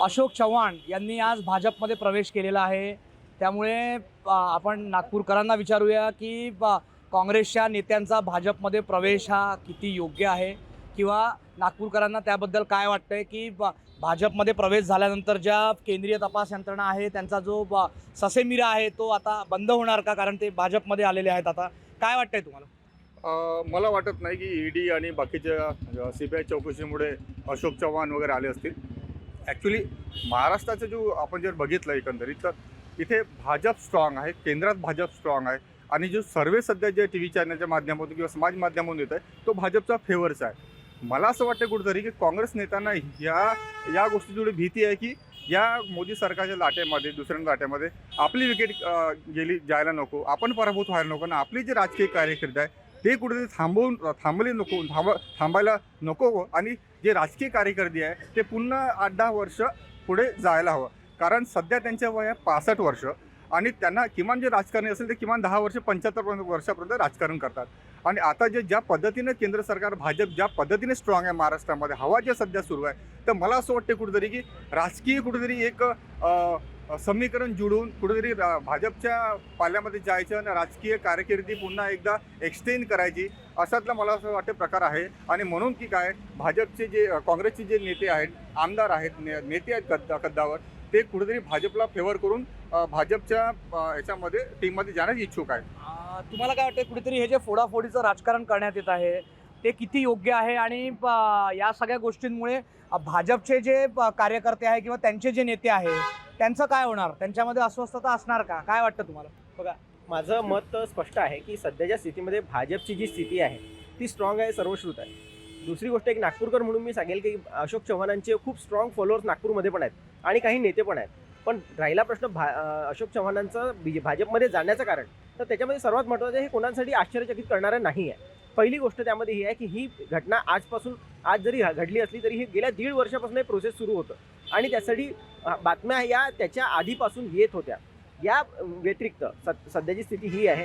अशोक चव्हाण यांनी आज भाजपमध्ये प्रवेश केलेला आहे. त्यामुळे आपण नागपूरकरांना विचारूया की काँग्रेसच्या नेत्यांचा भाजपमध्ये प्रवेश हा किती योग्य आहे? किंवा नागपूरकरांना त्याबद्दल काय वाटतंय की ब- भाजपमध्ये प्रवेश झाल्यानंतर ज्या केंद्रीय तपास यंत्रणा आहे त्यांचा जो ससेमिरा आहे तो आता बंद होणार का? कारण ते भाजपमध्ये आलेले आहेत आता. काय वाटतंय तुम्हाला? मला वाटत नाही की ईडी आणि बाकीच्या सी बी आय चौकशीमुळे अशोक चव्हाण वगैरे आले असतील. ॲक्च्युली महाराष्ट्राचं जो आपण जर बघितलं एकंदरीत तर इथे भाजप स्ट्रॉंग आहे केंद्रात भाजप स्ट्रॉंग आहे. आणि जो सर्वे सध्या जे टी व्ही चॅनलच्या माध्यमातून किंवा समाज माध्यमातून येत आहे तो भाजपचा फेवरचा आहे. मला असं वाटतं कुठेतरी की काँग्रेस नेत्यांना या या गोष्टीची थोडी भीती आहे की या मोदी सरकारच्या लाटेमध्ये दुसऱ्या लाटेमध्ये आपली विकेट गेली जायला नको आपण पराभूत व्हायला नको आणि आपली जी राजकीय कार्यकर्ते आहे ते कुठेतरी थांबवून थांबले नको थांब थांबायला नको हो. आणि जे राजकीय कार्यकर्ते आहे ते पुन्हा आठ दहा वर्ष पुढे जायला हवं. कारण सध्या त्यांच्या वय आहे पासष्ट वर्ष. आणि त्यांना किमान जे राजकारणी असेल ते किमान दहा वर्ष पंच्याहत्तर वर्षापर्यंत राजकारण करतात. आणि आता जे ज्या पद्धतीनं केंद्र सरकार भाजप ज्या पद्धतीने स्ट्रॉंग आहे महाराष्ट्रामध्ये हवा जे सध्या सुरू आहे तर मला असं वाटतं कुठेतरी की राजकीय कुठेतरी एक समीकरण जुळून कुठेतरी भाजपच्या पाल्यामध्ये जायचं आणि राजकीय कारकिर्दी पुन्हा एकदा एक्सटेंड करायची असातला मला असं वाटतं प्रकार आहे. आणि म्हणून की काय भाजपचे जे काँग्रेसचे जे नेते आहेत आमदार आहेत ने, नेते आहेत गद्दा कद्दावर ते कुठेतरी भाजपला फेवर करून भाजपच्या याच्यामध्ये टीममध्ये जाण्यास इच्छुक आहे तुम्हाला काय वाटतं कुठेतरी हे जे फोडाफोडीचं राजकारण करण्यात येत आहे ते किती योग्य आहे? आणि या सगळ्या गोष्टींमुळे भाजपचे जे कार्यकर्ते आहे किंवा त्यांचे जे नेते आहे त्यांचं काय होणार? त्यांच्यामध्ये अस्वस्थता असणार का? काय वाटतं तुम्हाला? बघा माझं मत स्पष्ट आहे की सध्याच्या स्थितीमध्ये भाजपची जी स्थिती आहे ती स्ट्रॉंग आहे सर्वश्रुत आहे. दुसरी गोष्ट एक नागपूरकर म्हणून मी सांगेल की अशोक चव्हाणांचे खूप स्ट्रॉंग फॉलोअर्स नागपूरमध्ये पण आहेत आणि काही नेते पण आहेत. पण राहिला प्रश्न भा अशोक चव्हाणांचं बी भाजपमध्ये जाण्याचं कारण. तर त्याच्यामध्ये सर्वात महत्त्वाचं हे कोणासाठी आश्चर्यचकित करणारं नाही आहे. पहिली गोष्ट त्यामध्ये ही आहे की ही घटना आजपासून आज जरी घडली असली तरी ही गेल्या दीड वर्षापासून हे प्रोसेस सुरू होतं. आणि त्यासाठी बातम्या या त्याच्या आधीपासून येत होत्या. या व्यतिरिक्त सध्याची स्थिती ही आहे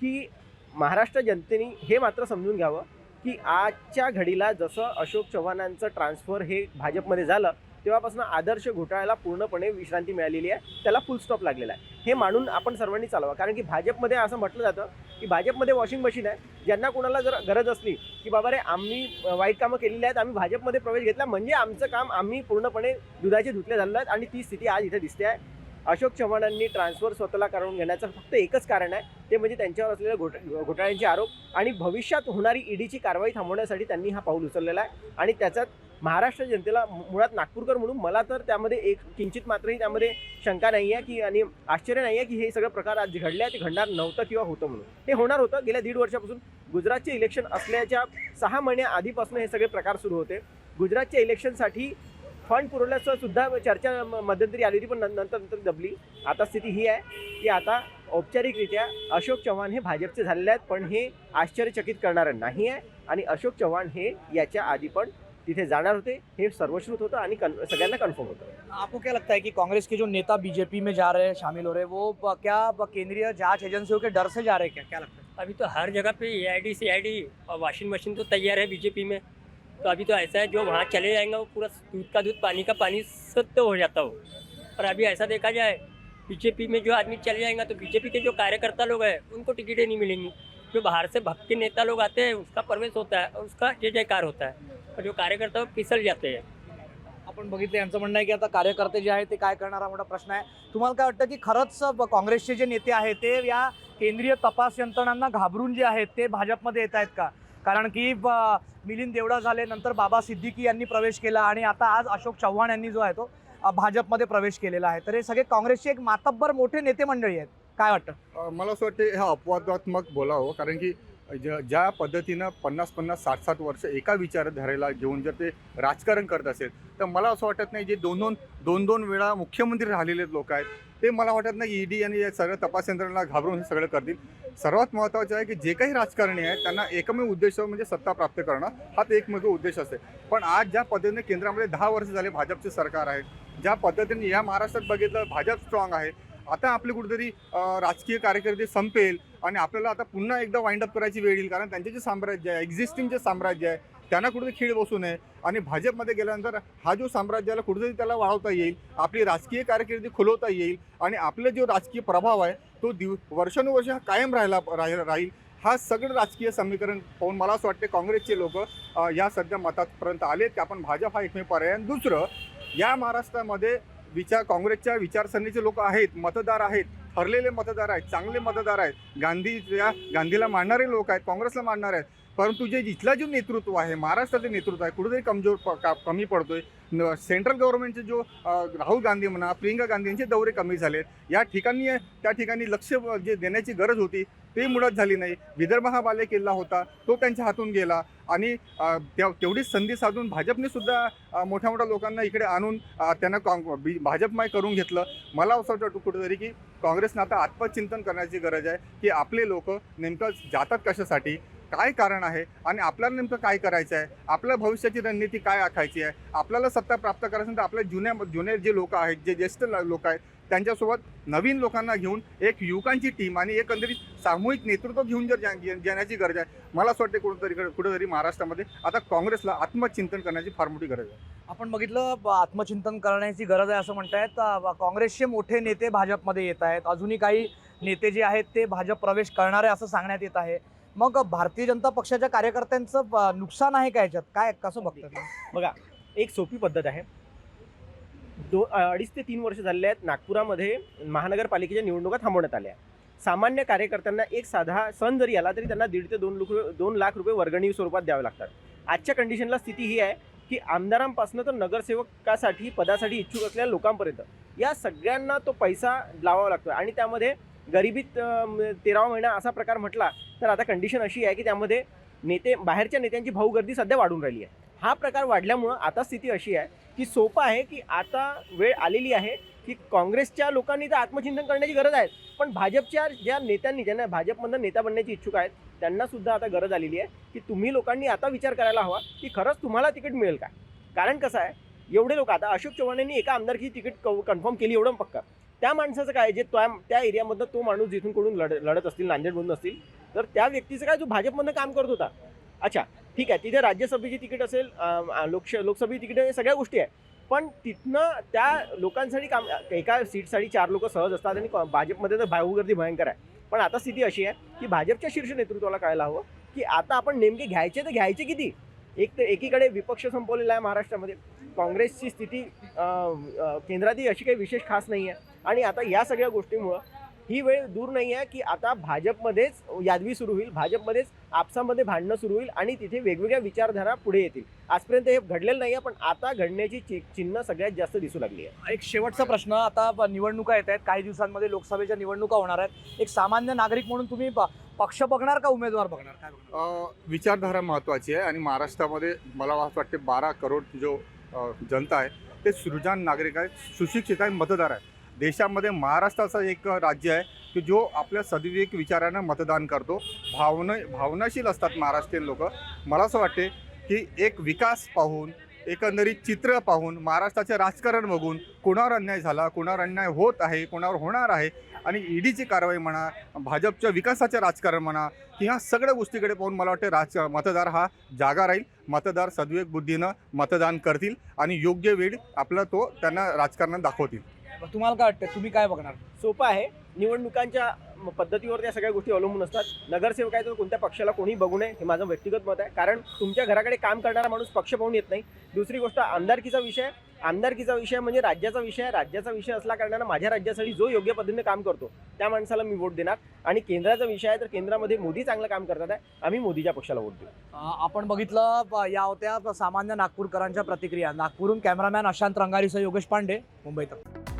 की महाराष्ट्र जनतेने हे मात्र समजून घ्यावं की आजच्या घडीला जसं अशोक चव्हाणांचं ट्रान्सफर हे भाजपमध्ये झालं तेव्हापासून आदर्श घोटाळ्याला पूर्णपणे विश्रांती मिळालेली आहे. त्याला फुल स्टॉप लागलेला आहे. हे मानून आपण सर्वांनी चालवा. कारण की भाजपमध्ये असं म्हटलं जातं की भाजपमध्ये वॉशिंग मशीन आहे. ज्यांना कोणाला जर गरज असली की बाबा रे आम्ही वाईट कामं केलेली आहेत आम्ही भाजपमध्ये प्रवेश घेतला म्हणजे आमचं काम आम्ही पूर्णपणे दुधाचे धुतले झालेलं आहेत आणि ती स्थिती आज इथे दिसते आहे. अशोक चव्हाणांनी ट्रान्सफर स्वतःला करून घेण्याचं फक्त एकच कारण आहे ते म्हणजे त्यांच्यावर असलेले घोट घोटाळ्यांचे आरोप आणि भविष्यात होणारी ईडीची कारवाई थांबवण्यासाठी त्यांनी हा पाऊल उचललेला आहे. आणि त्याच्यात महाराष्ट्र जनतेला मुळात नागपूरकर म्हणून मला तर त्यामध्ये एक किंचित मात्रही त्यामध्ये शंका नाही आहे की आणि आश्चर्य नाही आहे की हे सगळं प्रकार आज घडले आहे ते घडणार नव्हतं किंवा होतं म्हणून. हे होणार होतं. गेल्या दीड वर्षापासून गुजरातचे इलेक्शन असल्याच्या सहा महिन्या आधीपासून हे सगळे प्रकार सुरू होते. गुजरातच्या इलेक्शनसाठी फंड पुरवल्याचं सुद्धा चर्चा मध्यंतरी आली होती पण नंतर नंतर दबली. आता स्थिती ही आहे की आता औपचारिकरित्या अशोक चव्हाण हे भाजपचे झालेले आहेत पण हे आश्चर्यचकित करणारं नाही आहे. आणि अशोक चव्हाण हे याच्या आधी पण तिथे जाणार होते हे सर्वश्रुत होतं आणि कन सगळ्यांना कन्फर्म होतं. आपको क्या लगता है कि कांग्रेस के जो नेता बीजेपी में जा रहे हैं शामिल हो रहे हैं वो ब- क्या ब- केंद्रीय जांच एजेंसियों के डर से जा रहे हैं क्या? क्या लगता है? अभी तो हर जगह पे A I D C I D और वॉशिंग मशीन तो तैयार है बीजेपी में। तो अभी तो ऐसा है जो वहाँ चले जाएंगे वो पूरा दूध का दूध पानी का पानी सत्य हो जाता हो। और अभी ऐसा देखा जाए बीजेपी में जो आदमी चले जाएंगे तो बीजेपी के जो कार्यकर्ता लोग हैं उनको टिकटें नहीं मिलेंगी। जो बाहर से भक्त के नेता लोग आते हैं उसका प्रवेश होता है और उसका जय जयकार होता है और जो कार्यकर्ता वो फिसल जाते हैं। आपण बघितलं यांचं म्हणणं आहे की आता कार्यकर्ते जे आहेत ते काय करणार हा मोठा प्रश्न आहे. तुम्हाला काय वाटतं की खरंच काँग्रेसचे जे नेते आहेत ते या केंद्रीय तपास यंत्रणांना घाबरून जे आहेत ते भाजपमध्ये येत आहेत का? कारण की मिलिंद देवडा झाले नंतर बाबा सिद्दीकी यांनी प्रवेश केला आणि आता आज अशोक चव्हाण यांनी जो आहे तो भाजपमध्ये प्रवेश केलेला आहे. तर हे सगळे काँग्रेसचे एक मातब्बर मोठे नेते मंडळी आहेत. काय वाटतं? मला असं वाटतं हे अपवादात्मक बोलावं. कारण की ज्या पद्धतीनं पन्नास पन्नास साठ साठ वर्ष एका विचारधारेला घेऊन जर ते राजकारण करत असेल तर मला असं वाटत नाही जे दोन दोन दोन दोन वेळा मुख्यमंत्री राहिलेले लोक आहेत ते मला वाटत नाही ईडी आणि या सगळ्या तपास यंत्रणा घाबरून हे सगळं करतील. सर्वात महत्त्वाचं आहे की जे काही राजकारणी आहेत त्यांना एकमेव उद्देश म्हणजे सत्ता प्राप्त करणं हाच एकमेव उद्देश असते. पण आज ज्या पद्धतीने केंद्रामध्ये दहा वर्ष झाले भाजपचे सरकार आहे ज्या पद्धतीने या महाराष्ट्रात बघितलं भाजप स्ट्रॉंग आहे आता आपली कुठेतरी राजकीय कार्यकर्ते संपेल आणि आपल्याला आता पुन्हा एकदा वाइंड अप करायची वेळ येईल कारण त्यांचे जे साम्राज्य आहे एक्झिस्टिंग जे साम्राज्य आहे त्यांना कुठेतरी खीळ बसू नये. आणि भाजपमध्ये गेल्यानंतर हा जो साम्राज्याला कुठेतरी त्याला वाढवता येईल आपली राजकीय कारकिर्दी खुलवता येईल आणि आपला जो राजकीय प्रभाव आहे तो दिव वर्षानुवर्ष हा कायम राहिला राहील राहील. हा सगळं राजकीय समीकरण पाहून मला असं वाटते काँग्रेसचे लोक या सध्या मतापर्यंत आले की आपण भाजप हा एकमेव पर्याय. आणि दुसरं या महाराष्ट्रामध्ये विचार काँग्रेसच्या विचारसरणीचे लोक आहेत मतदार आहेत ठरलेले मतदार आहेत चांगले मतदार आहेत. गांधीच्या गांधीला मानणारे लोक आहेत काँग्रेसला मानणारे आहेत. परंतु जे इथला जो नेतृत्व आहे महाराष्ट्राचं नेतृत्व आहे कुठेतरी कमजोर प का कमी पडतोय. सेंट्रल गव्हर्नमेंटचे जो राहुल गांधी म्हणा प्रियंका गांधी यांचे दौरे कमी झालेत. या ठिकाणी त्या ठिकाणी लक्ष जे देण्याची गरज होती ते मुळात झाली नाही. विदर्भ हा बाले किल्ला होता तो त्यांच्या हातून गेला. आणि त्या तेवढीच संधी साधून भाजपने सुद्धा मोठ्या मोठ्या लोकांना इकडे आणून त्यांना काँग बी- भाजपमय करून घेतलं. मला असं वाटतं कुठेतरी की काँग्रेसनं आता आत्मचिंतन करण्याची गरज आहे की आपले लोक नेमकं जातात कशासाठी? काय कारण आहे आणि आपल्याला नेमकं काय करायचं आहे? आपल्या भविष्याची रणनीती काय आखायची आहे? आपल्याला सत्ता प्राप्त करायचं असेल तर आपल्या जुन्या जुने जे लोक आहेत जे ज्येष्ठ लोक आहेत त्यांच्यासोबत नवीन लोकांना घेऊन एक युवकांची टीम आणि एकंदरीत सामूहिक नेतृत्व घेऊन जर जाण्याची गरज आहे मला असं वाटते कुठंतरी कुठंतरी महाराष्ट्रामध्ये आता काँग्रेसला आत्मचिंतन करण्याची फार मोठी गरज आहे. आपण बघितलं आत्मचिंतन करण्याची गरज आहे असं म्हणतायत. काँग्रेसचे मोठे नेते भाजपमध्ये येत आहेत. अजूनही काही नेते जे आहेत ते भाजप प्रवेश करणार आहे असं सांगण्यात येत आहे. मग भारतीय जनता पक्षाच्या कार्यकर्त्यांचं नुकसान आहे का याच्यात? काय कसं बघतात बघा एक सोपी पद्धत आहे. दो अडीच ते तीन वर्ष झालेले आहेत नागपुरामध्ये महानगरपालिकेच्या निवडणुका थांबवण्यात आल्या सामान्य कार्यकर्त्यांना एक साधा सण जरी आला तरी त्यांना दीड ते दोन लाख रुपये दोन लाख रुपये वर्गणी स्वरूपात द्यावे लागतात. आजच्या कंडिशनला स्थिती ही आहे की आमदारांपासून तर नगरसेवकासाठी पदासाठी इच्छुक असलेल्या लोकांपर्यंत या सगळ्यांना तो पैसा लावावा लागतो आणि त्यामध्ये गरिबीत तेरावा महिना असा प्रकार म्हटला तर आता कंडिशन अशी आहे की त्यामध्ये नेते बाहेरच्या नेत्यांची भाऊगर्दी सध्या वाढून राहिली आहे. हा प्रकार वाढल्यामुळं आता स्थिती अशी आहे की सोपं आहे की आता वेळ आलेली आहे की काँग्रेसच्या लोकांनी तर आत्मचिंतन करण्याची गरज आहे पण भाजपच्या ज्या नेत्यांनी ज्यांना भाजपमधनं नेता बनण्याची इच्छुक आहेत त्यांना सुद्धा आता गरज आलेली आहे की तुम्ही लोकांनी आता विचार करायला हवा की खरंच तुम्हाला तिकीट मिळेल का? कारण कसं आहे एवढे लोक आता अशोक चव्हाण यांनी एका आमदारकी तिकीट कन्फर्म केली एवढं पक्का. त्या माणसाचं काय जे त्या त्या एरियामधनं तो माणूस जिथून कडून लढ लढत असतील नांदेडमधून असतील तर त्या व्यक्तीचं काय? जो भाजपमधनं काम करत होता. अच्छा ठीक आहे. तिथे राज्यसभेची तिकीट असेल लोकश लोकसभेची तिकीट हे सगळ्या गोष्टी आहे पण तिथनं त्या लोकांसाठी काम एका सीटसाठी चार लोक सहज असतात आणि कॉ- भाजपमध्ये तर भाऊगर्दी भयंकर आहे. पण आता स्थिती अशी आहे की भाजपच्या शीर्ष नेतृत्वाला कळायला हवं की आता आपण नेमके घ्यायचे तर घ्यायचे किती? एक तर एकीकडे विपक्ष संपवलेला आहे महाराष्ट्रामध्ये. काँग्रेसची स्थिती केंद्रातही अशी काही विशेष खास नाही आहे आणि आता या सगळ्या गोष्टीमुळं ही वेळ दूर नाही आहे की आता भाजपमध्येच यादवी सुरू होईल भाजपमध्येच आपसामध्ये भांडणं सुरू होईल आणि तिथे वेगवेगळ्या विचारधारा पुढे येतील. आजपर्यंत हे घडलेलं नाही आहे पण आता घडण्याची चि- चिन्ह सगळ्यात जास्त दिसू लागली आहे. एक शेवटचा प्रश्न आता निवडणुका येत आहेत. काही दिवसांमध्ये लोकसभेच्या निवडणुका होणार आहेत. एक सामान्य नागरिक म्हणून तुम्ही पक्ष बघणार का उमेदवार बघणार? काय विचारधारा महत्त्वाची आहे आणि महाराष्ट्रामध्ये मला असं वाटते बारा करोड जो जनता आहे ते सृजन नागरिक आहे सुशिक्षित आहे मतदार आहे. देशामध्ये महाराष्ट्राचं एक राज्य आहे की जो आपल्या सद्विवेक विचारानं मतदान करतो. भावना भावनाशील असतात महाराष्ट्रीयन लोक. मला असं वाटते की एक विकास पाहून एकंदरीत चित्र पाहून महाराष्ट्राचे राजकारण बघून कोणावर अन्याय झाला कोणावर अन्याय होत आहे कोणावर होणार आहे आणि ईडीची कारवाई म्हणा भाजपच्या विकासाचे राजकारण म्हणा ह्या सगळ्या गोष्टीकडे पाहून मला वाटते राज मतदार हा जागा राहील. मतदार सद्विवेक बुद्धीनं मतदान करतील आणि योग्य वेळ आपला तो त्यांना राजकारणात दाखवतील. तुम्हाला काय वाटतं? तुम्ही काय बघणार? सोपं आहे. निवडणुकांच्या पद्धतीवर त्या सगळ्या गोष्टी अवलंबून असतात. नगरसेवक आहे तर कोणत्या पक्षाला कोणी बघू नये हे माझं व्यक्तिगत मत आहे. कारण तुमच्या घराकडे काम करणारा माणूस पक्ष पाहून येत नाही. दुसरी गोष्ट आमदारकीचा विषय आमदारकीचा विषय म्हणजे राज्याचा विषय राज्याचा विषय असला कारणानं माझ्या राज्यासाठी जो योग्य पद्धतीने काम करतो त्या माणसाला मी वोट देणार. आणि केंद्राचा विषय आहे तर केंद्रामध्ये मोदी चांगलं काम करतात आहे. आम्ही मोदीच्या पक्षाला वोट देऊ. आपण बघितलं या होत्या सामान्य नागपूरकरांच्या प्रतिक्रिया. नागपूरहून कॅमेरामॅन अशांत रंगारीसह योगेश पांडे मुंबई तक